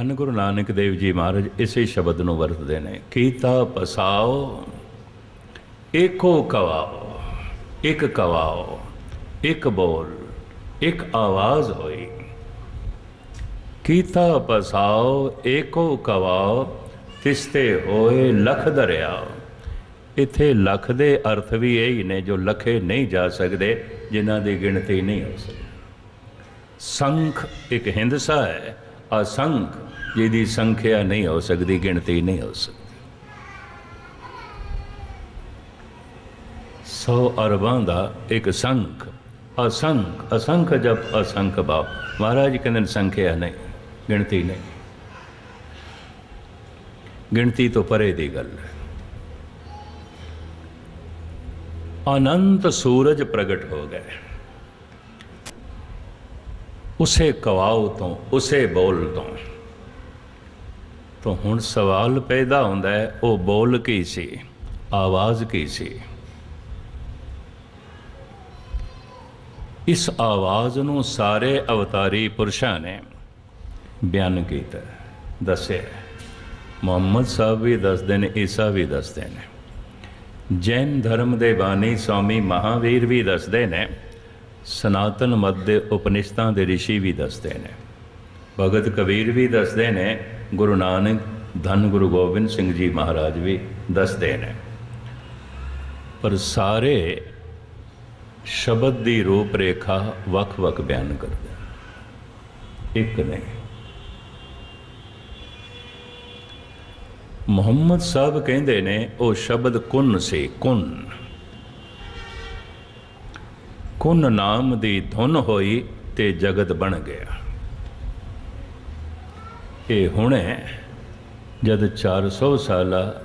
ਹਨ ਗੁਰੂ ਨਾਨਕ ਦੇਵ ਜੀ ਮਹਾਰਾਜ, ਇਸੇ ਸ਼ਬਦ ਨੂੰ ਵਰਤਦੇ ਨੇ। ਕੀਤਾ ਪਸਾਓ, ਏਕੋ ਕਵਾਓ, ਇੱਕ ਕਵਾਓ, ਇੱਕ ਬੋਲ, ਇੱਕ ਆਵਾਜ਼ ਹੋਈ। ਕੀਤਾ ਪਸਾਓ, ਏਕੋ ਕਵਾਓ, ਤਿਸਤੇ ਹੋਏ ਲਖ ਦਰਿਆ। ਇੱਥੇ ਲਖ ਦੇ ਅਰਥ ਵੀ ਇਹ ਹੀ ਨੇ, ਜੋ ਲਖੇ ਨਹੀਂ ਜਾ ਸਕਦੇ, ਜਿਨ੍ਹਾਂ ਦੀ ਗਿਣਤੀ ਨਹੀਂ ਹੋ ਸਕਦੀ। ਸੰਖ ਇੱਕ ਹਿੰਦਸਾ ਹੈ, ਅਸੰਖ ਜਿਹਦੀ ਸੰਖਿਆ ਨਹੀਂ ਹੋ ਸਕਦੀ, ਗਿਣਤੀ ਨਹੀਂ ਹੋ ਸਕਦੀ। ਸੌ ਅਰਬਾਂ ਦਾ ਇੱਕ ਸੰਖ, ਅਸੰਖ ਅਸੰਖ ਜਬ ਅਸੰਖ ਭਾਵ ਮਹਾਰਾਜ ਕਹਿੰਦੇ ਨੇ ਸੰਖਿਆ ਨਹੀਂ, ਗਿਣਤੀ ਨਹੀਂ। ਗਿਣਤੀ ਤੋਂ ਪਰੇ ਦੀ ਗੱਲ ਹੈ। ਅਨੰਤ ਸੂਰਜ ਪ੍ਰਗਟ ਹੋ ਗਏ। ਉਸੇ ਕਵਾਉ ਤੋਂ, ਉਸੇ ਬੋਲ ਤੋਂ। ਤਾਂ ਹੁਣ ਸਵਾਲ ਪੈਦਾ ਹੁੰਦਾ ਹੈ, ਉਹ ਬੋਲ ਕੀ ਸੀ? ਆਵਾਜ਼ ਕੀ ਸੀ? ਇਸ ਆਵਾਜ਼ ਨੂੰ ਸਾਰੇ ਅਵਤਾਰੀ ਪੁਰਸ਼ਾਂ ਨੇ ਬਿਆਨ ਕੀਤਾ, ਦੱਸਿਆ। ਮੁਹੰਮਦ ਸਾਹਿਬ ਵੀ ਦੱਸਦੇ ਨੇ, ਈਸਾ ਵੀ ਦੱਸਦੇ ਨੇ। ਜੈਨ ਧਰਮ ਦੇ ਬਾਣੀ ਸਵਾਮੀ ਮਹਾਵੀਰ ਵੀ ਦੱਸਦੇ ਨੇ, ਸਨਾਤਨ ਮਤ ਦੇ ਉਪਨਿਸ਼ਦਾਂ ਦੇ ઋષਿ ਵੀ ਦੱਸਦੇ ਨੇ। ਭਗਤ ਕਬੀਰ ਵੀ ਦੱਸਦੇ ਨੇ ਗੁਰੂ ਨਾਨਕ, ਧੰਨ ਗੁਰੂ ਗੋਬਿੰਦ ਸਿੰਘ ਜੀ ਮਹਾਰਾਜ ਵੀ ਦੱਸਦੇ ਨੇ। ਪਰ ਸਾਰੇ ਸ਼ਬਦ ਦੀ ਰੂਪ ਰੇਖਾ ਵੱਖ-ਵੱਖ ਬਿਆਨ ਕਰਦੇ ਇੱਕ ਨਹੀਂ ਮੁਹੰਮਦ ਸਾਹਿਬ ਕਹਿੰਦੇ ਨੇ, ਉਹ ਸ਼ਬਦ ਕੁਨ ਸੀ ਕੁਨ। ਕੁਨ ਨਾਮ ਦੀ ਧੁਨ ਹੋਈ ਤੇ ਜਗਤ ਬਣ ਗਿਆ। ਇਹ ਹੁਣੇ ਜਦ 400 ਸਾਲਾ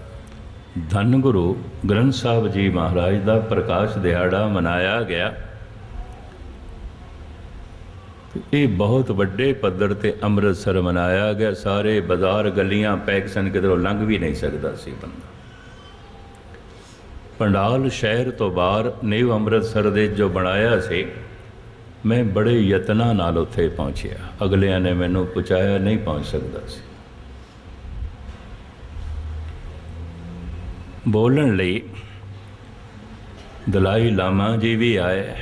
ਧੰਨ ਗੁਰੂ ਗ੍ਰੰਥ ਸਾਹਿਬ ਜੀ ਮਹਾਰਾਜ ਦਾ ਪ੍ਰਕਾਸ਼ ਦਿਹਾੜਾ ਮਨਾਇਆ ਗਿਆ ਇਹ ਬਹੁਤ ਵੱਡੇ ਪੱਧਰ ਤੇ ਅੰਮ੍ਰਿਤਸਰ ਮਨਾਇਆ ਗਿਆ। ਸਾਰੇ ਬਾਜ਼ਾਰ ਗਲੀਆਂ ਪੈਕ ਸਨ ਕਿਧਰੋਂ ਲੰਘ ਵੀ ਨਹੀਂ ਸਕਦਾ ਸੀ ਬੰਦਾ। ਪੰਡਾਲ ਸ਼ਹਿਰ ਤੋਂ ਬਾਹਰ ਨੇਵ ਅੰਮ੍ਰਿਤਸਰ ਦੇ ਜੋ ਬਣਾਇਆ ਸੀ ਮੈਂ ਬੜੇ ਯਤਨਾਂ ਨਾਲ ਉੱਥੇ ਪਹੁੰਚਿਆ। ਅਗਲਿਆਂ ਨੇ ਮੈਨੂੰ ਪੁੱਛਾਇਆ ਨਹੀਂ ਪਹੁੰਚ ਸਕਦਾ ਸੀ। ਬੋਲਣ ਲਈ ਦਲਾਈ ਲਾਮਾ ਜੀ ਵੀ ਆਏ।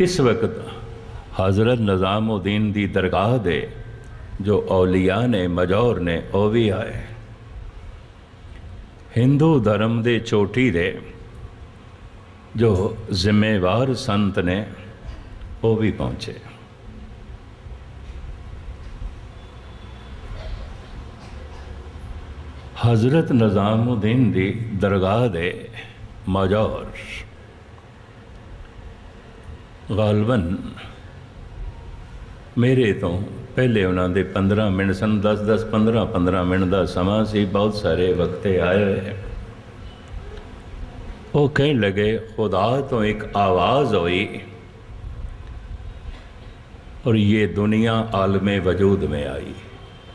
ਇਸ ਵਕਤ ਹਜ਼ਰਤ ਨਿਜ਼ਾਮਉਦੀਨ ਦੀ ਦਰਗਾਹ ਦੇ ਜੋ ਔਲੀਆ ਨੇ, ਮਜੌਰ ਨੇ, ਉਹ ਵੀ ਆਏ। ਹਿੰਦੂ ਧਰਮ ਦੇ ਚੋਟੀ ਦੇ ਜੋ ਜ਼ਿੰਮੇਵਾਰ ਸੰਤ ਨੇ ਉਹ ਵੀ ਪਹੁੰਚੇ। ਹਜ਼ਰਤ ਨਿਜ਼ਾਮਉਦੀਨ ਦੀ ਦਰਗਾਹ ਦੇ ਮਜੌਰ ਗਾਲਬਨ ਮੇਰੇ ਤੋਂ ਪਹਿਲੇ ਉਹਨਾਂ ਦੇ 15 ਮਿੰਟ ਸਨ 10 10 15 15 ਮਿੰਟ ਦਾ ਸਮਾਂ ਸੀ, ਬਹੁਤ ਸਾਰੇ ਵਕਤੇ ਆਏ ਹੋਏ। ਉਹ ਕਹਿਣ ਲਗੇ, ਖੁਦਾ ਤੋਂ ਇੱਕ ਆਵਾਜ਼ ਹੋਈ और ये दुनिया आलम वजूद में आई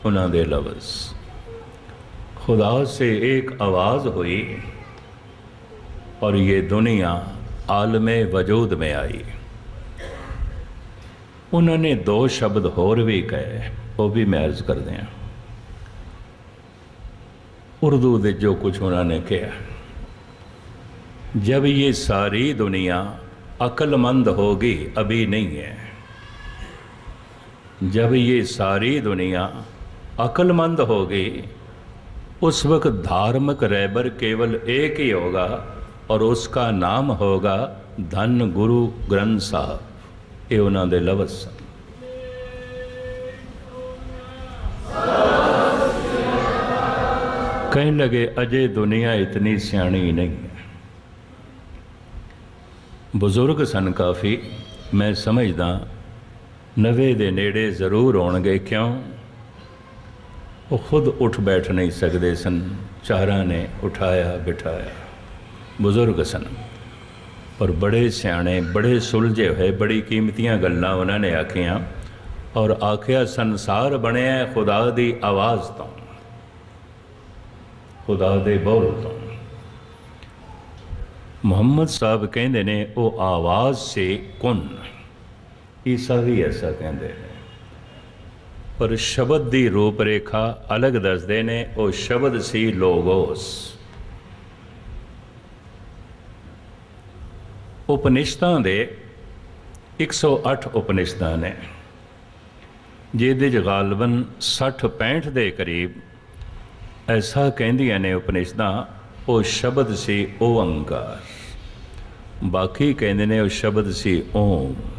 उन्होंने लफ्ज़ खुदा से एक आवाज़ हुई और ये दुनिया आलम वजूद में आई उन्होंने दो शब्द होर भी कहे वो भी मैं अर्ज कर दें उर्दू ਦੇ जो कुछ उन्होंने कहा जब ये सारी दुनिया अक्लमंद होगी अभी नहीं है जब ये सारी दुनिया अक्लमंद होगी उस वक्त धार्मिक रहबर केवल एक ही होगा और उसका नाम होगा धन गुरु ग्रंथ साहब ये उन्होंने लफ्ज़ सन कहने लगे अजय दुनिया इतनी सियाणी नहीं है ਬਜ਼ੁਰਗ ਸਨ ਕਾਫੀ ਮੈਂ ਸਮਝਦਾ ਨਵੇਂ ਦੇ ਨੇੜੇ ਜ਼ਰੂਰ ਹੋਣਗੇ ਕਿਉਂ? ਉਹ ਖੁਦ ਉੱਠ ਬੈਠ ਨਹੀਂ ਸਕਦੇ ਸਨ, ਚਾਰਾਂ ਨੇ ਉਠਾਇਆ, ਬਿਠਾਇਆ। ਬਜ਼ੁਰਗ ਸਨ, ਪਰ ਬੜੇ ਸਿਆਣੇ, ਬੜੇ ਸੁਲਝੇ ਹੋਏ, ਬੜੀ ਕੀਮਤੀਆਂ ਗੱਲਾਂ ਉਹਨਾਂ ਨੇ ਆਖੀਆਂ ਔਰ ਆਖਿਆ ਸੰਸਾਰ ਬਣਿਆ ਖੁਦਾ ਦੀ ਆਵਾਜ਼ ਤੋਂ, ਖੁਦਾ ਦੇ ਬੋਲ ਤੋਂ। ਮੁਹੰਮਦ ਸਾਹਿਬ ਕਹਿੰਦੇ ਨੇ, ਉਹ ਆਵਾਜ਼ ਸੇ ਕੁਨ। ਈਸਾ ਵੀ ਐਸਾ ਕਹਿੰਦੇ ਨੇ। ਪਰ ਸ਼ਬਦ ਦੀ ਰੂਪ ਰੇਖਾ ਅਲੱਗ ਦੱਸਦੇ ਨੇ, ਉਹ ਸ਼ਬਦ ਸੀ ਲੋਗੋਸ। ਉਪਨਿਸ਼ਦਾਂ ਦੇ 108 ਉਪਨਿਸ਼ਦਾਂ ਨੇ, ਜਿਹਦੇ ਚ ਗਾਲਬਨ 60 65 ਦੇ ਕਰੀਬ ਐਸਾ ਕਹਿੰਦੀਆਂ ਨੇ ਉਪਨਿਸ਼ਦਾਂ ਉਹ ਸ਼ਬਦ ਸੀ ਓੰਕਾਰ। ਬਾਕੀ ਕਹਿੰਦੇ ਨੇ ਉਹ ਸ਼ਬਦ ਸੀ ਓਮ ਓਮ।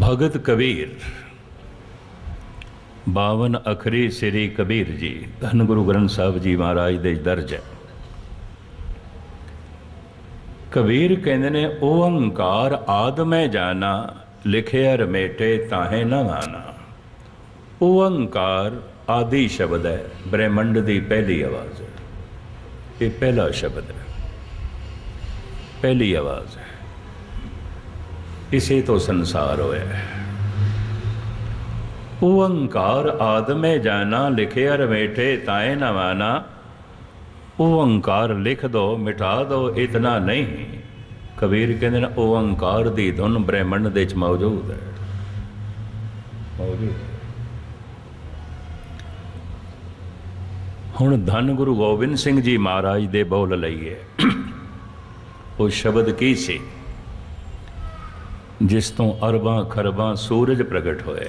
ਭਗਤ ਕਬੀਰ 52 ਅਖਰੀ ਸ੍ਰੀ ਕਬੀਰ ਜੀ, ਧੰਨ ਗੁਰੂ ਗ੍ਰੰਥ ਸਾਹਿਬ ਜੀ ਮਹਾਰਾਜ ਦੇ ਦਰਜ ਹੈ। ਕਬੀਰ ਕਹਿੰਦੇ ਨੇ, ਓੰਕਾਰ ਆਦਮੈ ਜਾਣਾ, ਲਿਖਿਆ ਰਮੇਟੇ ਤਾਹੇ ਨਾ ਮਾਨਾ ਓੰਕਾਰ ਆਦਿ ਸ਼ਬਦ ਹੈ, ਬ੍ਰਹਿਮੰਡ ਦੀ ਪਹਿਲੀ ਆਵਾਜ਼ ਹੈ। ਇਹ ਪਹਿਲਾ ਸ਼ਬਦ ਹੈ। ਪਹਿਲੀ ਆਵਾਜ਼ ਹੈ। ਇਸੇ ਤੋਂ ਸੰਸਾਰ ਹੋਇਆ ਹੈ। ਓੰਕਾਰ ਆਦਮੇ ਜਾਣਾ ਲਿਖਿਆ ਰਮੇਟੇ ਤਾਏ ਨਾ ਓੰਕਾਰ ਲਿਖ ਦੋ, ਮਿਟਾ ਦੋ, ਇਤਨਾ ਨਹੀਂ। ਕਬੀਰ ਕਹਿੰਦੇ ਨੇ ਓੰਕਾਰ ਦੀ ਧੁਨ ਬ੍ਰਹਿਮੰਡ ਦੇ ਵਿੱਚ ਮੌਜੂਦ ਹੈ। ਮੌਜੂਦ ਹੁਣ ਧੰਨ ਗੁਰੂ ਗੋਬਿੰਦ ਸਿੰਘ ਜੀ ਮਹਾਰਾਜ ਦੇ ਬੋਲ ਲਈਏ। ਉਹ ਸ਼ਬਦ ਕੀ ਸੀ? ਜਿਸ ਤੋਂ ਅਰਬਾਂ ਖਰਬਾਂ ਸੂਰਜ ਪ੍ਰਗਟ ਹੋਏ,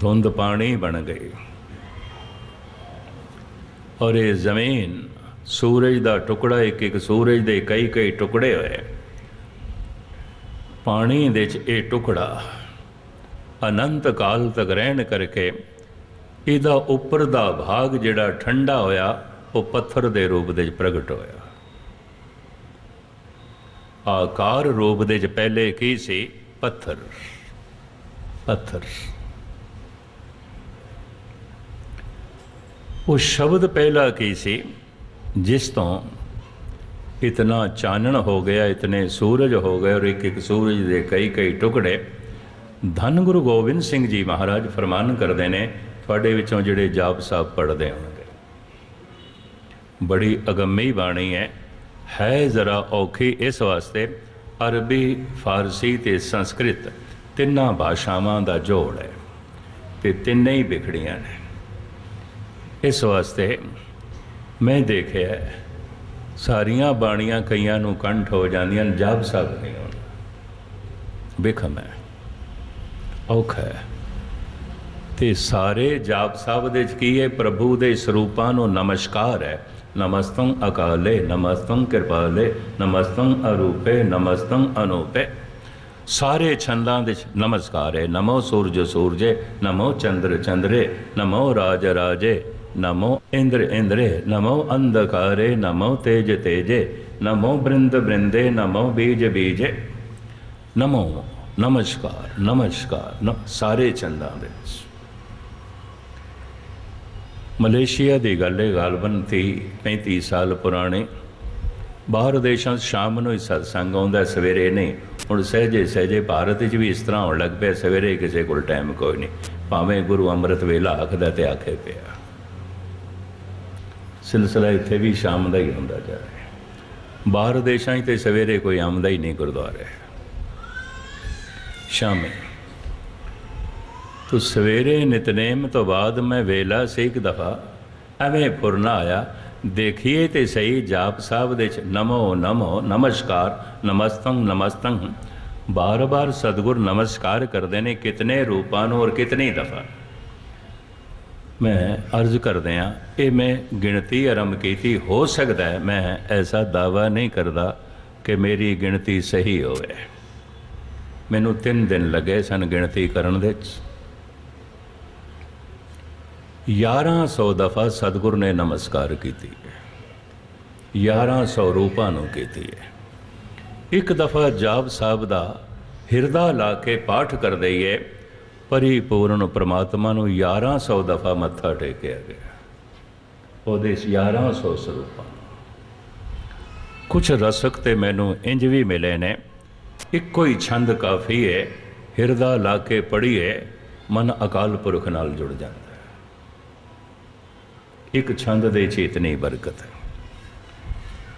ਧੁੰਦ ਪਾਣੀ ਬਣ ਗਈ। ਔਰ ਇਹ ਜ਼ਮੀਨ ਸੂਰਜ ਦਾ ਟੁਕੜਾ, ਇੱਕ ਇੱਕ ਸੂਰਜ ਦੇ ਕਈ ਕਈ ਟੁਕੜੇ ਹੋਏ। ਪਾਣੀ ਦੇ ਚ ਇਹ ਟੁਕੜਾ ਅਨੰਤ ਕਾਲ ਤੱਕ ਰਹਿਣ ਕਰਕੇ ਇਹਦਾ ਉੱਪਰ ਦਾ ਭਾਗ ਜਿਹੜਾ ਠੰਡਾ ਹੋਇਆ, ਉਹ ਪੱਥਰ ਦੇ ਰੂਪ ਦੇ ਵਿੱਚ ਪ੍ਰਗਟ ਹੋਇਆ। ਆਕਾਰ ਰੂਪ ਦੇ ਵਿੱਚ ਪਹਿਲੇ ਕੀ ਸੀ? ਪੱਥਰ। ਪੱਥਰ। ਉਹ ਸ਼ਬਦ ਪਹਿਲਾ ਕੀ ਸੀ? ਜਿਸ ਤੋਂ ਇਤਨਾ ਚਾਨਣ ਹੋ ਗਿਆ, ਇਤਨੇ ਸੂਰਜ ਹੋ ਗਏ ਔਰ ਇੱਕ ਇੱਕ ਸੂਰਜ ਦੇ ਕਈ ਕਈ ਟੁਕੜੇ। ਧੰਨ ਗੁਰੂ ਗੋਬਿੰਦ ਸਿੰਘ ਜੀ ਮਹਾਰਾਜ ਫਰਮਾਨ ਕਰਦੇ ਨੇ, ਤੁਹਾਡੇ ਵਿੱਚੋਂ ਜਿਹੜੇ ਜਾਪ ਸਾਹਿਬ ਪੜ੍ਹਦੇ ਹੋਣਗੇ। ਬੜੀ ਅਗੰਮੀ ਬਾਣੀ ਹੈ। ਹੈ ਜ਼ਰਾ ਔਖੀ ਇਸ ਵਾਸਤੇ, ਅਰਬੀ, ਫਾਰਸੀ ਤੇ ਸੰਸਕ੍ਰਿਤ ਤਿੰਨਾਂ ਭਾਸ਼ਾਵਾਂ ਦਾ ਜੋੜ ਹੈ ਤੇ ਤਿੰਨੇ ਹੀ ਵਿਖੜੀਆਂ ਨੇ। ਇਸ ਵਾਸਤੇ ਮੈਂ ਦੇਖਿਆ ਸਾਰੀਆਂ ਬਾਣੀਆਂ ਕਈਆਂ ਨੂੰ ਕੰਠ ਹੋ ਜਾਂਦੀਆਂ ਨੇ ਜਪ ਸਾਹਿਬ ਨਹੀਂ ਹੋਣ। ਹੈ ਔਖਾ ਹੈ। ਤੇ ਸਾਰੇ ਜਾਪ ਸਾਹਿਬ ਦੇ ਚ ਕੀ ਹੈ, ਪ੍ਰਭੂ ਦੇ ਸਰੂਪਾਂ ਨੂੰ ਨਮਸਕਾਰ ਹੈ। ਨਮਸਤੰ ਅਕਾਲੇ, ਨਮਸਤੰ ਕਿਰਪਾਲੇ, ਨਮਸਤੰ ਅਰੂਪੇ, ਨਮਸਤੰ ਅਨੂਪੇ। ਸਾਰੇ ਛੰਦਾਂ ਦੇ ਨਮਸਕਾਰ ਹੈ ਨਮੋ ਸੂਰਜ ਸੂਰਜੇ, ਨਮੋ ਚੰਦਰ ਚੰਦਰੇ, ਨਮੋ ਰਾਜ ਰਾਜੇ, ਨਮੋ ਇੰਦਰ ਇੰਦਰੇ, ਨਮੋ ਅੰਧਕਾਰੇ, ਨਮੋ ਤੇਜ ਤੇਜੇ, ਨਮੋ ਬ੍ਰਿੰਦ ਬ੍ਰਿੰਦੇ, ਨਮੋ ਬੀਜ ਬੀਜੇ। ਨਮੋ, ਨਮਸਕਾਰ ਨਮਸਕਾਰ ਸਾਰੇ ਚੰਦਾਂ ਦੇ। ਮਲੇਸ਼ੀਆ ਦੀ ਗੱਲ ਹੈ ਗਾਲਬਨ ਤੀ 35 ਸਾਲ ਪੁਰਾਣੇ। ਬਾਹਰ ਦੇਸ਼ਾਂ 'ਚ ਸ਼ਾਮ ਨੂੰ ਹੀ ਸਤਸੰਗ ਆਉਂਦਾ, ਸਵੇਰੇ ਨਹੀਂ। ਹੁਣ ਸਹਜੇ ਸਹਜੇ ਭਾਰਤ 'ਚ ਵੀ ਇਸ ਤਰ੍ਹਾਂ ਹੋਣ ਲੱਗ ਪਿਆ, ਸਵੇਰੇ ਕਿਸੇ ਕੋਲ ਟਾਈਮ ਕੋਈ ਨਹੀਂ। ਭਾਵੇਂ ਗੁਰੂ ਅੰਮ੍ਰਿਤ ਵੇਲਾ ਆਖਦਾ ਤੇ ਆਖੇ ਪਿਆ। ਸਿਲਸਿਲਾ ਇੱਥੇ ਵੀ ਸ਼ਾਮ ਦਾ ਹੀ ਹੁੰਦਾ ਜਾ ਰਿਹਾ ਬਾਹਰ ਦੇਸ਼ਾਂ 'ਚ ਤੇ ਸਵੇਰੇ ਕੋਈ ਆਮਦਾ ਹੀ ਨਹੀਂ ਗੁਰਦੁਆਰੇ। ਸ਼ਾਮੇ ਤੋ ਸਵੇਰੇ ਨਿਤਨੇਮ ਤੋਂ ਬਾਅਦ ਮੈਂ ਵੇਲਾ ਸੀ ਇੱਕ ਦਫਾ। ਐਵੇਂ ਫੁਰਨਾ ਆਇਆ। ਦੇਖੀਏ ਤੇ ਸਹੀ ਜਾਪ ਸਾਹਿਬ ਦੇ ਚ, ਨਮੋ ਨਮੋ, ਨਮਸਕਾਰ, ਨਮਸਤੰ ਨਮਸਤੰ। ਬਾਰ-ਬਾਰ ਸਤਿਗੁਰ ਨਮਸਕਾਰ ਕਰਦੇ ਨੇ ਕਿਤਨੇ ਰੂਪਾਂ ਨੂੰ ਔਰ ਕਿਤਨੀ ਦਫਾ। ਮੈਂ ਅਰਜ਼ ਕਰਦੇ ਆ ਇਹ ਮੈਂ ਗਿਣਤੀ ਆਰੰਭ ਕੀਤੀ, ਹੋ ਸਕਦਾ ਹੈ ਮੈਂ ਐਸਾ ਦਾਵਾ ਨਹੀਂ ਕਰਦਾ ਕਿ ਮੇਰੀ ਗਿਣਤੀ ਸਹੀ ਹੋਵੇ। ਮੈਨੂੰ 3 ਦਿਨ ਲੱਗੇ ਸਨ ਗਿਣਤੀ ਕਰਨ ਦੇ ਵਿੱਚ 1100 ਦਫਾ ਸਤਿਗੁਰ ਨੇ ਨਮਸਕਾਰ ਕੀਤੀ। ਹੈ 1100 ਰੂਪਾਂ ਨੂੰ ਕੀਤੀ ਹੈ। ਇੱਕ ਦਫਾ ਜਾਪ ਸਾਹਿਬ ਦਾ ਹਿਰਦਾ ਲਾ ਕੇ ਪਾਠ ਕਰ ਦਈਏ ਪਰਿਪੂਰਨ ਪ੍ਰਮਾਤਮਾ ਨੂੰ 1100 ਦਫਾ ਮੱਥਾ ਟੇਕਿਆ ਗਿਆ। ਉਹਦੇ 1100 ਸਰੂਪਾਂ ਕੁਝ ਰਸਕ ਤੇ ਮੈਨੂੰ ਇੰਜ ਵੀ ਮਿਲੇ ਨੇ, ਇੱਕੋ ਹੀ ਛੰਦ ਕਾਫੀ ਹੈ, ਹਿਰਦਾ ਲਾ ਕੇ ਪੜ੍ਹੀਏ, ਮਨ ਅਕਾਲ ਪੁਰਖ ਨਾਲ ਜੁੜ ਜਾਂਦਾ। ਇੱਕ ਛੰਦ ਦੇ ਚੇਤਨੀ ਬਰਕਤ।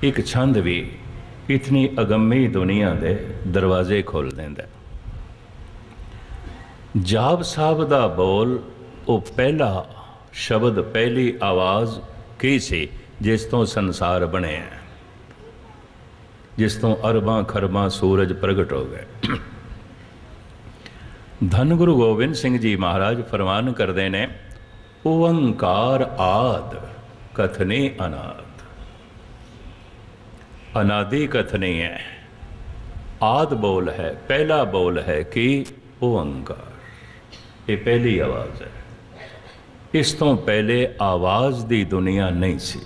ਇੱਕ ਛੰਦ ਵੀ ਇਤਨੀ ਅਗੰਮੀ ਦੁਨੀਆ ਦੇ ਦਰਵਾਜ਼ੇ ਖੋਲ ਦਿੰਦਾ ਹੈ। ਸਾਹਿਬ ਦਾ ਬੋਲ, ਉਹ ਪਹਿਲਾ ਸ਼ਬਦ, ਪਹਿਲੀ ਆਵਾਜ਼ ਕੀ ਸੀ, ਜਿਸ ਤੋਂ ਸੰਸਾਰ ਬਣਿਆ ਜਿਸ ਤੋਂ ਅਰਬਾਂ ਖਰਬਾਂ ਸੂਰਜ ਪ੍ਰਗਟ ਹੋ ਗਏ। ਧੰਨ ਗੁਰੂ ਗੋਬਿੰਦ ਸਿੰਘ ਜੀ ਮਹਾਰਾਜ ਫਰਮਾਨ ਕਰਦੇ ਨੇ ਓੰਕਾਰ ਆਦ ਕਥਨੇ ਅਨਾਦ। ਅਨਾਦਿ ਕਥਨੇ ਹੈ ਆਦ ਬੋਲ ਹੈ, ਪਹਿਲਾ ਬੋਲ ਹੈ ਕਿ ਓੰਕਾਰ। ਇਹ ਪਹਿਲੀ ਆਵਾਜ਼ ਹੈ। ਇਸ ਤੋਂ ਪਹਿਲੇ ਆਵਾਜ਼ ਦੀ ਦੁਨੀਆ ਨਹੀਂ ਸੀ।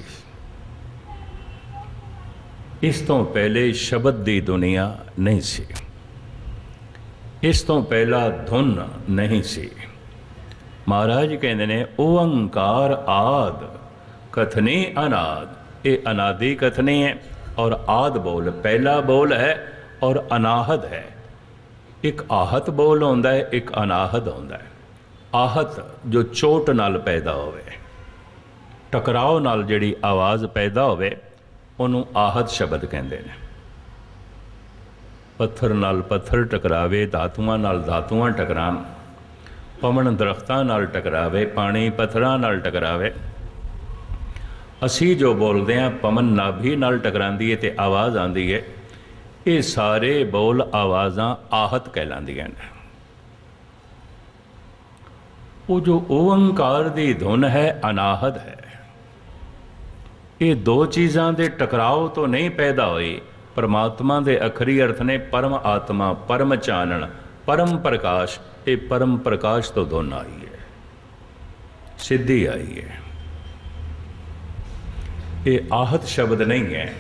ਇਸ ਤੋਂ ਪਹਿਲੇ ਸ਼ਬਦ ਦੀ ਦੁਨੀਆ ਨਹੀਂ ਸੀ। ਇਸ ਤੋਂ ਪਹਿਲਾ ਧੁਨ ਨਹੀਂ ਸੀ। ਮਹਾਰਾਜ ਕਹਿੰਦੇ ਨੇ, ਓੰਕਾਰ ਆਦ, ਕਥਨੇ ਅਨਾਦ। ਇਹ ਅਨਾਦਿ ਕਥਨੇ ਹੈ ਔਰ ਆਦ ਬੋਲ, ਪਹਿਲਾ ਬੋਲ ਹੈ ਔਰ ਅਨਾਹਦ ਹੈ। ਇੱਕ ਆਹਤ ਬੋਲ ਹੁੰਦਾ ਹੈ, ਇੱਕ ਅਨਾਹਦ ਹੁੰਦਾ ਹੈ। ਆਹਤ ਜੋ ਚੋਟ ਨਾਲ ਪੈਦਾ ਹੋਵੇ, ਟਕਰਾਓ ਨਾਲ ਜਿਹੜੀ ਆਵਾਜ਼ ਪੈਦਾ ਹੋਵੇ, ਉਹਨੂੰ ਆਹਤ ਸ਼ਬਦ ਕਹਿੰਦੇ ਨੇ। ਪੱਥਰ ਨਾਲ ਪੱਥਰ ਟਕਰਾਵੇ, ਧਾਤੂਆਂ ਨਾਲ ਧਾਤੂਆਂ ਟਕਰਾਣ। ਪਵਨ ਦਰਖਤਾਂ ਨਾਲ ਟਕਰਾਵੇ, ਪਾਣੀ ਪੱਥਰਾਂ ਨਾਲ ਟਕਰਾਵੇ। ਅਸੀਂ ਜੋ ਬੋਲਦੇ ਹਾਂ, ਪਵਨ ਨਾਭੀ ਨਾਲ ਟਕਰਾਂਦੀ ਹੈ ਤੇ ਆਵਾਜ਼ ਆਂਦੀ ਹੈ ਇਹ ਸਾਰੇ ਬੋਲ ਆਵਾਜ਼ਾਂ ਆਹਤ ਕਹਿਲਾਂਦੀਆਂ ਨੇ। ਉਹ ਜੋ ਓੰਕਾਰ ਦੀ ਧੁਨ ਹੈ ਅਨਾਹਦ ਹੈ। ਇਹ ਦੋ ਚੀਜ਼ਾਂ ਦੇ ਟਕਰਾਓ ਤੋਂ ਨਹੀਂ ਪੈਦਾ ਹੋਈ, ਪਰਮਾਤਮਾ ਦੇ ਅਖਰੀ ਅਰਥ ਨੇ ਪਰਮ ਆਤਮਾ, ਪਰਮ ਚਾਨਣ। ਪਰਮ ਪ੍ਰਕਾਸ਼, ਇਹ ਪਰਮ ਪ੍ਰਕਾਸ਼ ਤੋਂ ਦੋਨ ਆਈ ਹੈ, ਸਿੱਧੀ ਆਈ ਹੈ। ਇਹ ਆਹਤ ਸ਼ਬਦ ਨਹੀਂ ਹੈ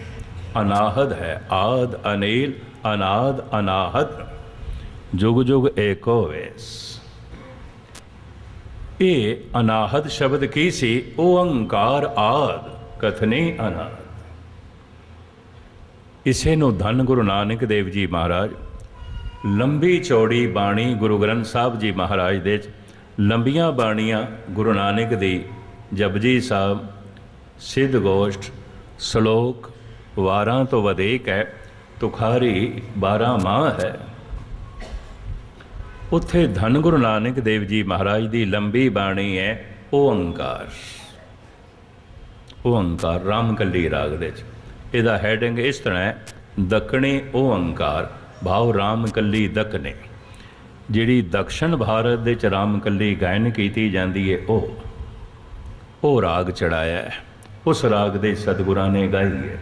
ਅਨਾਹਦ ਹੈ, ਆਦ ਅਨੀਲ, ਅਨਾਦ ਅਨਾਹਤ, ਜੁਗ ਜੁਗ ਏਕੋ ਵੇਸ ਇਹ ਅਨਾਹਦ ਸ਼ਬਦ ਕੀ ਸੀ? ਓੰਕਾਰ ਆਦ, ਕਥਨੀ ਅਨਾਦ ਇਸੇ ਨੂੰ ਧੰਨ ਗੁਰੂ ਨਾਨਕ ਦੇਵ ਜੀ ਮਹਾਰਾਜ ਲੰਬੀ ਚੌੜੀ ਬਾਣੀ ਗੁਰੂ ਗ੍ਰੰਥ ਸਾਹਿਬ ਜੀ ਮਹਾਰਾਜ ਦੇ ਚ। ਲੰਬੀਆਂ ਬਾਣੀਆਂ ਗੁਰੂ ਨਾਨਕ ਦੀ, ਜਪਜੀ ਸਾਹਿਬ, ਸਿੱਧ ਗੋਸ਼ਟ, ਸ਼ਲੋਕ ਵਾਰਾਂ ਤੋਂ ਵਧੇਕ ਹੈ, ਤੁਖਾਰੀ 12 ਮਾਹ ਹੈ। ਉੱਥੇ ਧੰਨ ਗੁਰੂ ਨਾਨਕ ਦੇਵ ਜੀ ਮਹਾਰਾਜ ਦੀ ਲੰਬੀ ਬਾਣੀ ਹੈ, ਓੰਕਾਰ। ਓੰਕਾਰ ਰਾਮਕਲੀ ਰਾਗ ਦੇ ਚ। ਇਹਦਾ ਹੈਡਿੰਗ ਇਸ ਤਰ੍ਹਾਂ ਹੈ, ਦੱਖਣੀ ਓੰਕਾਰ। ਭਾਵ ਰਾਮਕਲੀ ਦਕਨੇ ਜਿਹੜੀ ਦਕਸ਼ਣ ਭਾਰਤ ਦੇ ਚ ਰਾਮਕਲੀ ਗਾਇਨ ਕੀਤੀ ਜਾਂਦੀ ਹੈ ਉਹ ਉਹ ਰਾਗ ਚੜਾਇਆ ਹੈ। ਉਸ ਰਾਗ ਦੇ ਸਤਿਗੁਰਾਂ ਨੇ ਗਾਈ ਹੈ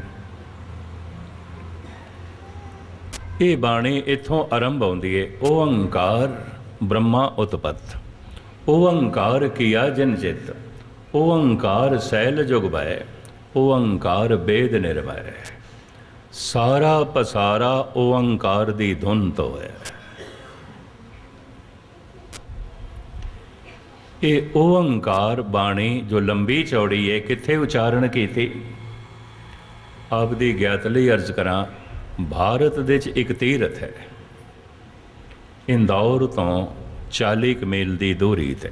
ਇਹ ਬਾਣੀ ਇਥੋਂ ਆਰੰਭ ਹੁੰਦੀ ਹੈ ਓੰਕਾਰ ਬ੍ਰਹਮਾ ਉਤਪਤ। ਓੰਕਾਰ ਕੀਆ ਜਨ ਚਿਤ ਓੰਕਾਰ ਸੈਲ ਜੁਗ ਬੈ ਓੰਕਾਰ ਬੇਦ ਨਿਰਵੈ ਸਾਰਾ ਪਸਾਰਾ ਓੰਕਾਰ ਦੀ ਧੁਨ ਤੋਂ ਹੈ। ਇਹ ਓੰਕਾਰ ਬਾਣੀ ਜੋ ਲੰਬੀ ਚੌੜੀ ਹੈ, ਕਿੱਥੇ ਉਚਾਰਨ ਕੀਤੀ? ਆਪ ਦੀ ਗਿਆਤ ਲਈ ਅਰਜ਼ ਕਰਾਂ, ਭਾਰਤ ਦੇ ਵਿੱਚ ਇੱਕ ਤੀਰਥ ਹੈ। ਇੰਦੌਰ ਤੋਂ 40 ਕੁ ਮੀਲ ਦੀ ਦੂਰੀ ਤੇ।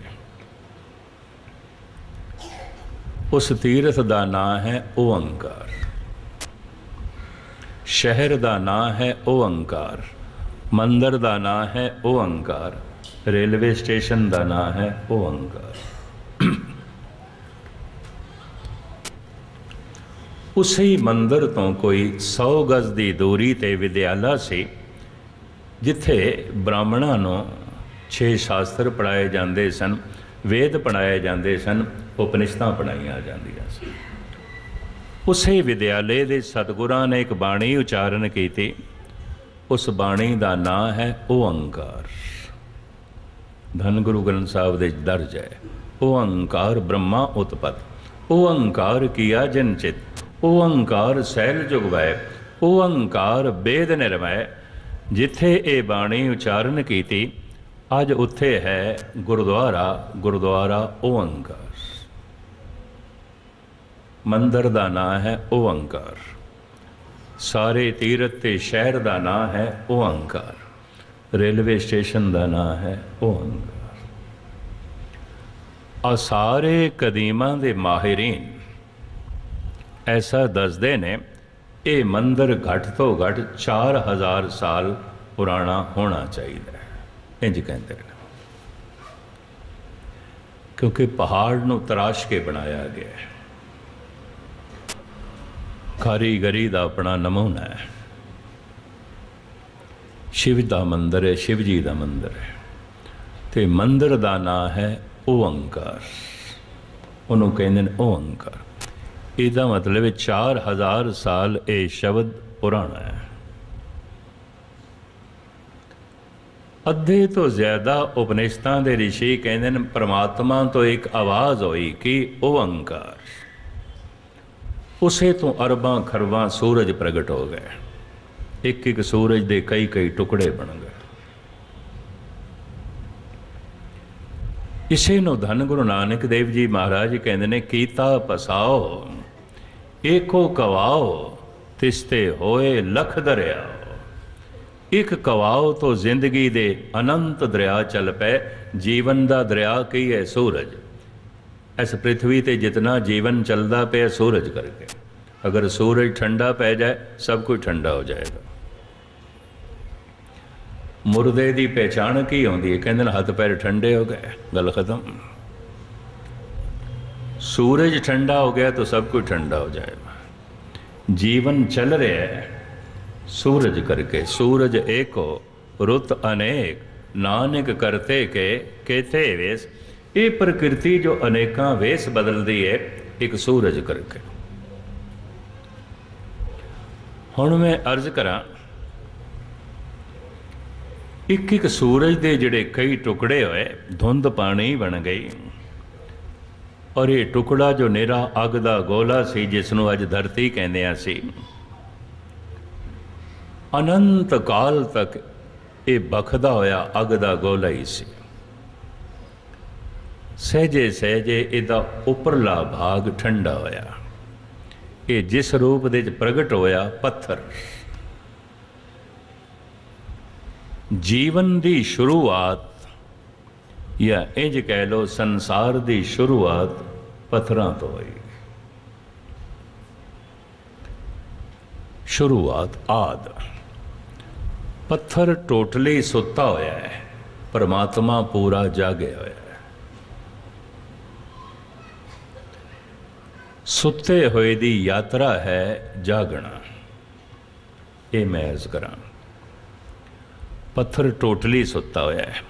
ਉਸ ਤੀਰਥ ਦਾ ਨਾਂ ਹੈ ਓੰਕਾਰ ਸ਼ਹਿਰ ਦਾ ਨਾਂ ਹੈ ਓੰਕਾਰ ਮੰਦਰ ਦਾ ਨਾਂ ਹੈ ਓੰਕਾਰ ਰੇਲਵੇ ਸਟੇਸ਼ਨ ਦਾ ਨਾਂ ਹੈ ਓੰਕਾਰ ਉਸੇ ਮੰਦਰ ਤੋਂ ਕੋਈ 100 ਗਜ਼ ਦੀ ਦੂਰੀ ਤੇ ਵਿਦਿਆਲਾ ਸੀ, ਜਿੱਥੇ ਬ੍ਰਾਹਮਣਾਂ ਨੂੰ ਛੇ ਸ਼ਾਸਤਰ ਪੜਾਏ ਜਾਂਦੇ ਸਨ, ਵੇਦ ਪੜਾਏ ਜਾਂਦੇ ਸਨ ਉਪਨਿਸ਼ਦਾਂ ਪੜਾਈਆਂ ਜਾਂਦੀਆਂ ਸਨ। ਉਸੇ ਵਿਦਿਆਲੇ ਦੇ ਸਤਿਗੁਰਾਂ ਨੇ ਇੱਕ ਬਾਣੀ ਉਚਾਰਨ ਕੀਤੀ। ਉਸ ਬਾਣੀ ਦਾ ਨਾਂ ਹੈ ਓੰਕਾਰ ਧੰਨ ਗੁਰੂ ਗ੍ਰੰਥ ਸਾਹਿਬ ਦੇ ਦਰਜ ਹੈ ਓੰਕਾਰ ਬ੍ਰਹਮਾ ਉਤਪਤ। ਓੰਕਾਰ ਕੀਆ ਜਨ ਚਿਤ ਓੰਕਾਰ ਸੈਲ ਜੁਗਵੈ ਓੰਕਾਰ ਬੇਦ ਨਿਰਮੈ। ਜਿੱਥੇ ਇਹ ਬਾਣੀ ਉਚਾਰਨ ਕੀਤੀ, ਅੱਜ ਉੱਥੇ ਹੈ ਗੁਰਦੁਆਰਾ ਗੁਰਦੁਆਰਾ ਓੰਕਾਰ ਮੰਦਰ ਦਾ ਨਾਂ ਹੈ ਓੰਕਾਰ ਸਾਰੇ ਤੀਰਥ ਤੇ ਸ਼ਹਿਰ ਦਾ ਨਾਂ ਹੈ ਓੰਕਾਰ ਰੇਲਵੇ ਸਟੇਸ਼ਨ ਦਾ ਨਾਂ ਹੈ ਓੰਕਾਰ ਆ ਸਾਰੇ ਕਦੀਮਾਂ ਦੇ ਮਾਹਿਰੀਨ ਐਸਾ ਦੱਸਦੇ ਨੇ, ਇਹ ਮੰਦਰ ਘੱਟ ਤੋਂ ਘੱਟ 4000 ਸਾਲ ਪੁਰਾਣਾ ਹੋਣਾ ਚਾਹੀਦਾ ਹੈ। ਇੰਜ ਕਹਿੰਦੇ ਨੇ। ਕਿਉਂਕਿ ਪਹਾੜ ਨੂੰ ਤਰਾਸ਼ ਕੇ ਬਣਾਇਆ ਗਿਆ ਹੈ। ਕਾਰੀਗਰੀ ਦਾ ਆਪਣਾ ਨਮੂਨਾ ਹੈ। ਸ਼ਿਵ ਦਾ ਮੰਦਰ ਹੈ, ਸ਼ਿਵ ਜੀ ਦਾ ਮੰਦਰ ਹੈ। ਤੇ ਮੰਦਰ ਦਾ ਨਾਂ ਹੈ ਓੰਕਾਰ ਉਹਨੂੰ ਕਹਿੰਦੇ ਨੇ ਓੰਕਾਰ ਇਹਦਾ ਮਤਲਬ ਹੈ 4000 ਸਾਲ ਇਹ ਸ਼ਬਦ ਪੁਰਾਣਾ ਹੈ। ਅੱਧੇ ਤੋਂ ਜ਼ਿਆਦਾ ਉਪਨਿਸ਼ਦਾਂ ਦੇ ਰਿਸ਼ੀ ਕਹਿੰਦੇ ਨੇ, ਪ੍ਰਮਾਤਮਾ ਤੋਂ ਇੱਕ ਆਵਾਜ਼ ਹੋਈ ਕਿ ਓੰਕਾਰ ਉਸੇ ਤੋਂ ਅਰਬਾਂ ਖਰਬਾਂ ਸੂਰਜ ਪ੍ਰਗਟ ਹੋ ਗਏ। ਇੱਕ ਇੱਕ ਸੂਰਜ ਦੇ ਕਈ ਕਈ ਟੁਕੜੇ ਬਣ ਗਏ। ਇਸੇ ਨੂੰ ਧੰਨ ਗੁਰੂ ਨਾਨਕ ਦੇਵ ਜੀ ਮਹਾਰਾਜ ਕਹਿੰਦੇ ਨੇ, ਕੀਤਾ ਪਸਾਓ, ਏਕੋ ਕਵਾਓ, ਤਿਸਤੇ ਹੋਏ ਲਖ ਦਰਿਆਓ ਇੱਕ ਕਵਾਓ ਤੋਂ ਜ਼ਿੰਦਗੀ ਦੇ ਅਨੰਤ ਦਰਿਆ ਚੱਲ ਪਏ, ਜੀਵਨ ਦਾ ਦਰਿਆ ਕੀ ਹੈ ਸੂਰਜ? ਇਸ ਪ੍ਰithvi ਤੇ ਜਿਤਨਾ ਜੀਵਨ ਚੱਲਦਾ ਪਿਆ ਸੂਰਜ ਕਰਕੇ। ਅਗਰ ਸੂਰਜ ਠੰਡਾ ਪੈ ਜਾਏ, ਸਭ ਕੁਝ ਠੰਡਾ ਹੋ ਜਾਏਗਾ। ਮੁਰਦੇ ਦੀ ਪਹਿਚਾਣ ਕੀ ਹੁੰਦੀ ਹੈ? ਕਹਿੰਦੇ ਨੇ ਹੱਥ ਪੈਰ ਠੰਡੇ ਹੋ ਗਏ। ਗੱਲ ਖਤਮ। ਸੂਰਜ ਠੰਡਾ ਹੋ ਗਿਆ ਤਾਂ ਸਭ ਕੁਝ ਠੰਡਾ ਹੋ ਜਾਏਗਾ। ਜੀਵਨ ਚੱਲ ਰਿਹਾ ਹੈ, ਸੂਰਜ ਕਰਕੇ। ਸੂਰਜ ਏਕੋ, ਰੁੱਤ ਅਨੇਕ, ਨਾਨਕ ਕਰਤੇ ਕੇ, ਕੇਤੇ ਵੇਸ। ਇਹ ਪ੍ਰਕਿਰਤੀ ਜੋ ਅਨੇਕਾਂ ਵੇਸ ਬਦਲਦੀ ਹੈ ਇੱਕ ਸੂਰਜ ਕਰਕੇ ਹੁਣ ਮੈਂ ਅਰਜ਼ ਕਰਾਂ, ਇੱਕ ਇੱਕ ਸੂਰਜ ਦੇ ਜਿਹੜੇ ਕਈ ਟੁਕੜੇ ਹੋਏ, ਧੁੰਦ ਪਾਣੀ ਬਣ ਗਈ। ਔਰ ਇਹ ਟੁਕੜਾ ਜੋ ਨੇਰਾ ਅੱਗ ਦਾ ਗੋਲਾ ਸੀ, ਜਿਸ ਨੂੰ ਅੱਜ ਧਰਤੀ ਕਹਿੰਦੇ ਆ ਸੀ ਅਨੰਤ ਕਾਲ ਤੱਕ ਇਹ ਬਖਦਾ ਹੋਇਆ ਅੱਗ ਦਾ ਗੋਲਾ ਹੀ ਸੀ। ਸਹਜੇ ਸਹਜੇ ਇਹਦਾ ਉੱਪਰਲਾ ਭਾਗ ਠੰਡਾ ਹੋਇਆ। ਇਹ ਜਿਸ ਰੂਪ ਦੇ ਵਿੱਚ ਪ੍ਰਗਟ ਹੋਇਆ, ਪੱਥਰ। ਜੀਵਨ ਦੀ ਸ਼ੁਰੂਆਤ, ਜਾਂ ਇੰਜ ਕਹਿ ਲੋ ਸੰਸਾਰ ਦੀ ਸ਼ੁਰੂਆਤ ਪੱਥਰਾਂ ਤੋਂ ਹੋਈ। ਸ਼ੁਰੂਆਤ ਆਦ। ਪੱਥਰ ਟੋਟਲੀ ਸੁੱਤਾ ਹੋਇਆ ਹੈ, ਪਰਮਾਤਮਾ ਪੂਰਾ ਜਾਗਿਆ ਹੋਇਆ। ਹੈ ਸੁੱਤੇ ਹੋਏ ਦੀ ਯਾਤਰਾ ਹੈ ਜਾਗਣਾ। ਇਹ ਮੈਂ ਅਰਜ਼ ਕਰਾਂ। ਪੱਥਰ ਟੋਟਲੀ ਸੁੱਤਾ ਹੋਇਆ ਹੈ।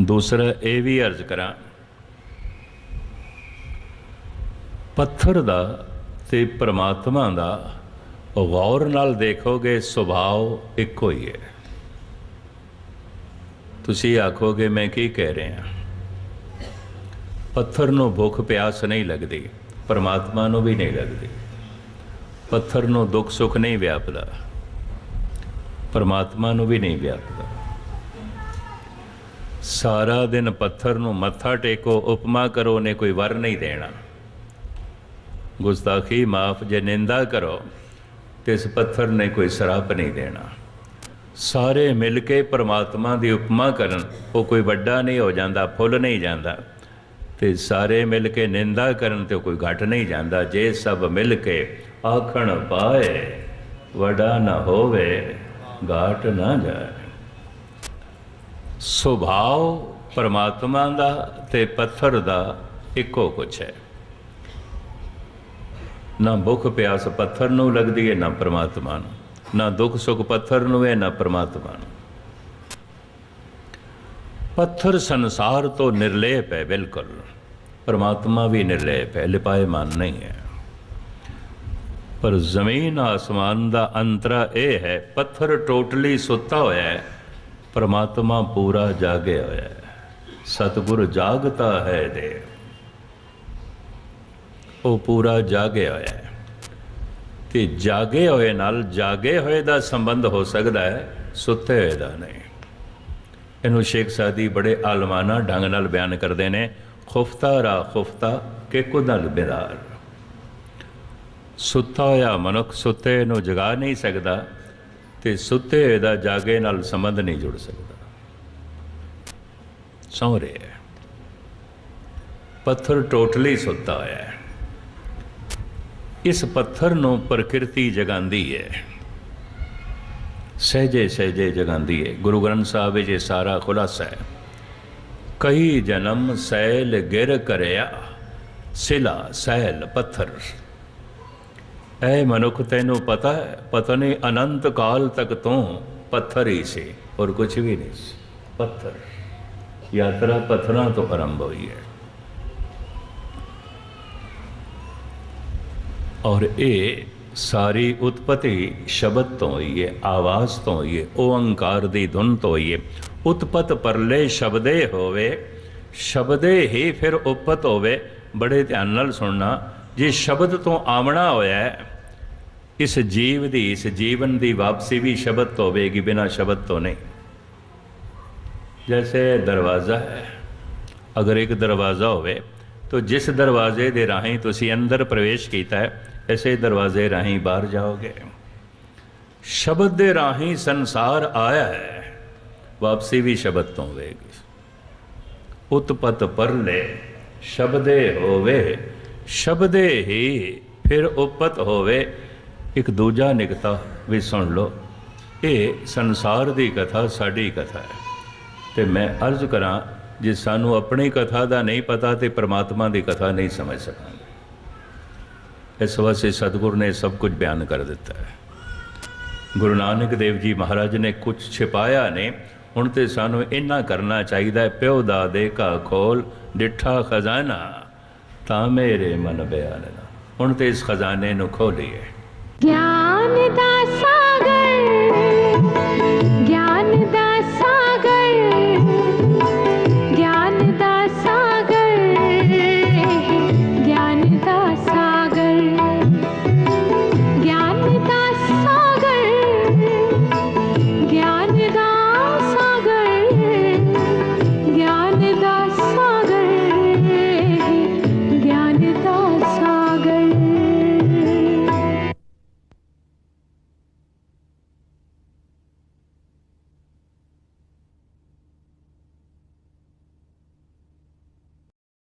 ਦੂਸਰਾ ਇਹ ਵੀ ਅਰਜ਼ ਕਰਾਂ, ਪੱਥਰ ਦਾ ਤੇ ਪ੍ਰਮਾਤਮਾ ਦਾ ਗੌਰ ਨਾਲ ਦੇਖੋਗੇ, ਸੁਭਾਅ ਇੱਕੋ ਹੀ ਹੈ। ਤੁਸੀਂ ਆਖੋਗੇ, ਮੈਂ ਕੀ ਕਹਿ ਰਿਹਾ? ਪੱਥਰ ਨੂੰ ਭੁੱਖ ਪਿਆਸ ਨਹੀਂ ਲੱਗਦੀ। ਪਰਮਾਤਮਾ ਨੂੰ ਵੀ ਨਹੀਂ ਲੱਗਦੀ। ਪੱਥਰ ਨੂੰ ਦੁੱਖ ਸੁੱਖ ਨਹੀਂ ਵਿਆਪਦਾ। ਪਰਮਾਤਮਾ ਨੂੰ ਵੀ ਨਹੀਂ ਵਿਆਪਦਾ। ਸਾਰਾ ਦਿਨ ਪੱਥਰ ਨੂੰ ਮੱਥਾ ਟੇਕੋ, ਉਪਮਾ ਕਰੋ ਨੇ ਕੋਈ ਵਰ ਨਹੀਂ ਦੇਣਾ। ਗੁਸਤਾਖੀ ਮਾਫ, ਜੇ ਨਿੰਦਾ ਕਰੋ, ਤੇ ਇਸ ਪੱਥਰ ਨੇ ਕੋਈ ਸਰਾਪ ਨਹੀਂ ਦੇਣਾ। ਸਾਰੇ ਮਿਲ ਕੇ ਪਰਮਾਤਮਾ ਦੀ ਉਪਮਾ ਕਰਨ, ਉਹ ਕੋਈ ਵੱਡਾ ਨਹੀਂ ਹੋ ਜਾਂਦਾ, ਫੁੱਲ ਨਹੀਂ ਜਾਂਦਾ। ਤੇ ਸਾਰੇ ਮਿਲ ਕੇ ਨਿੰਦਾ ਕਰਨ ਤੇ ਕੋਈ ਘਟ ਨਹੀਂ ਜਾਂਦਾ। ਜੇ ਸਭ ਮਿਲ ਕੇ ਆਖਣ ਪਾਏ, ਵੱਡਾ ਨਾ ਹੋਵੇ, ਘਾਟ ਨਾ ਜਾਏ। ਸੁਭਾਅ ਪਰਮਾਤਮਾ ਦਾ ਤੇ ਪੱਥਰ ਦਾ ਇੱਕੋ ਕੁਛ ਹੈ। ਨਾ ਭੁੱਖ ਪਿਆਸ ਪੱਥਰ ਨੂੰ ਲੱਗਦੀ ਹੈ ਨਾ ਪਰਮਾਤਮਾ ਨੂੰ। ਨਾ ਦੁੱਖ ਸੁੱਖ ਪੱਥਰ ਨੂੰ ਹੈ ਨਾ ਪਰਮਾਤਮਾ ਨੂੰ। ਪੱਥਰ ਸੰਸਾਰ ਤੋਂ ਨਿਰਲੇਪ ਹੈ ਬਿਲਕੁਲ। ਪਰਮਾਤਮਾ ਵੀ ਨਿਰਲੇਪ ਹੈ, ਲਿਪਾਏ ਮਨ ਨਹੀਂ ਹੈ। ਪਰ ਜ਼ਮੀਨ ਆਸਮਾਨ ਦਾ ਅੰਤਰਾ ਇਹ ਹੈ, ਪੱਥਰ ਟੋਟਲੀ ਸੁੱਤਾ ਹੋਇਆ ਹੈ, ਪਰਮਾਤਮਾ ਪੂਰਾ ਜਾਗਿਆ ਹੋਇਆ ਹੈ। ਸਤਿਗੁਰ ਜਾਗਤਾ ਹੈ ਦੇ। ਉਹ ਪੂਰਾ ਜਾਗਿਆ ਹੋਇਆ ਹੈ। ਤੇ ਜਾਗੇ ਹੋਏ ਨਾਲ ਜਾਗੇ ਹੋਏ ਦਾ ਸੰਬੰਧ ਹੋ ਸਕਦਾ ਹੈ, ਸੁੱਤੇ ਹੋਏ ਦਾ ਨਹੀਂ। ਇਹਨੂੰ ਸ਼ੇਖ ਸਾਦੀ ਬੜੇ ਆਲਮਾਨਾ ਢੰਗ ਨਾਲ ਬਿਆਨ ਕਰਦੇ ਨੇ, ਖੁਫਤਾ ਰਾ ਖੁਫਤਾ ਕਿ ਕੁਦਲ ਬਿਰਾਰ। ਸੁੱਤਾ ਹੋਇਆ ਮਨੁੱਖ, ਸੁੱਤੇ ਨੂੰ ਜਗਾ ਨਹੀਂ ਸਕਦਾ ਤੇ ਸੁੱਤੇ ਹੋਏ ਦਾ ਜਾਗੇ ਨਾਲ ਸੰਬੰਧ ਨਹੀਂ ਜੁੜ ਸਕਦਾ। ਸੌਂ ਰਿਹਾ ਪੱਥਰ ਟੋਟਲੀ ਸੁੱਤਾ ਹੋਇਆ ਇਸ ਪੱਥਰ ਨੂੰ ਪ੍ਰਕਿਰਤੀ ਜਗਾਉਂਦੀ ਹੈ। ਸਹਜੇ ਸਹਜੇ ਜਗਾਉਂਦੀ ਹੈ ਗੁਰੂ ਗ੍ਰੰਥ ਸਾਹਿਬ ਵਿੱਚ ਇਹ ਸਾਰਾ ਖੁਲਾਸਾ ਹੈ। ਕਈ ਜਨਮ ਸੈਲ ਗਿਰ ਕਰਿਆ, ਸਿਲਾ ਸੈਲ ਪੱਥਰ। ਐ ਮਨੁੱਖ ਤੈਨੂੰ ਪਤਾ ਹੈ ਪਤਾ ਨਹੀਂ ਅਨੰਤ ਕਾਲ ਤੱਕ ਤੋਂ ਪੱਥਰ ਹੀ ਸੀ। ਔਰ ਕੁਝ ਵੀ ਨਹੀਂ ਸੀ। ਪੱਥਰ। ਯਾਤਰਾ ਪੱਥਰਾਂ ਤੋਂ ਆਰੰਭ ਹੋਈ ਹੈ। ਔਰ ਇਹ ਸਾਰੀ ਉਤਪਤੀ ਸ਼ਬਦ ਤੋਂ ਹੋਈ ਹੈ, ਆਵਾਜ਼ ਤੋਂ ਹੋਈ ਹੈ ਅੰਕਾਰ ਦੀ ਧੁਨ ਤੋਂ ਹੋਈ ਹੈ। ਉਤਪਤ ਪਰਲੇ ਸ਼ਬਦੇ ਹੋਵੇ, ਸ਼ਬਦੇ ਹੀ ਫਿਰ ਉਪਤ ਹੋਵੇ। ਬੜੇ ਧਿਆਨ ਨਾਲ ਸੁਣਨਾ, ਜੇ ਸ਼ਬਦ ਤੋਂ ਆਵਣਾ ਹੋਇਆ ਇਸ ਜੀਵ ਦੀ, ਇਸ ਜੀਵਨ ਦੀ ਵਾਪਸੀ ਵੀ ਸ਼ਬਦ ਤੋਂ ਹੋਵੇਗੀ, ਬਿਨਾ ਸ਼ਬਦ ਤੋਂ ਨਹੀਂ। ਜੈਸੇ ਦਰਵਾਜ਼ਾ ਹੈ, ਅਗਰ ਇੱਕ ਦਰਵਾਜ਼ਾ ਹੋਵੇ, ਤਾਂ ਜਿਸ ਦਰਵਾਜ਼ੇ ਦੇ ਰਾਹੀਂ ਤੁਸੀਂ ਅੰਦਰ ਪ੍ਰਵੇਸ਼ ਕੀਤਾ ਹੈ ਇਸੇ ਦਰਵਾਜ਼ੇ ਰਾਹੀਂ ਬਾਹਰ ਜਾਓਗੇ। ਸ਼ਬਦ ਦੇ ਰਾਹੀਂ ਸੰਸਾਰ ਆਇਆ ਹੈ, ਵਾਪਸੀ ਵੀ ਸ਼ਬਦ ਤੋਂ ਹੋਵੇਗੀ। ਉਤਪਤ ਪਰਲੇ, ਸ਼ਬਦੇ ਹੋਵੇ, ਸ਼ਬਦੇ ਹੀ ਫਿਰ ਉਪਤ ਹੋਵੇ। ਇੱਕ ਦੂਜਾ ਨਿਕਤਾ ਵੀ ਸੁਣ ਲਓ, ਇਹ ਸੰਸਾਰ ਦੀ ਕਥਾ, ਸਾਡੀ ਕਥਾ ਹੈ। ਤੇ ਮੈਂ ਅਰਜ਼ ਕਰਾਂ, ਜੇ ਸਾਨੂੰ ਆਪਣੀ ਕਥਾ ਦਾ ਨਹੀਂ ਪਤਾ ਤੇ ਪ੍ਰਮਾਤਮਾ ਦੀ ਕਥਾ ਨਹੀਂ ਸਮਝ ਸਕਾਂ। ਇਸ ਵਾਸਤੇ ਸਤਿਗੁਰ ਨੇ ਸਭ ਕੁਝ ਬਿਆਨ ਕਰ ਦਿੱਤਾ ਹੈ। ਗੁਰੂ ਨਾਨਕ ਦੇਵ ਜੀ ਮਹਾਰਾਜ ਨੇ ਕੁਝ ਛਿਪਾਇਆ ਨੇ, ਹੁਣ ਤੇ ਸਾਨੂੰ ਇੰਨਾ ਕਰਨਾ ਚਾਹੀਦਾ ਹੈ, ਪਿਓ ਦਾਦੇ ਕਾ ਖੋਲ, ਡਿੱਠਾ ਖਜ਼ਾਨਾ, ਤਾਂ ਮੇਰੇ ਮਨ ਬਿਆਨ ਨਾ। ਹੁਣ ਤੇ ਇਸ ਖਜ਼ਾਨੇ ਨੂੰ ਖੋਲੀਏ। ਗਿਆਨ ਦਾ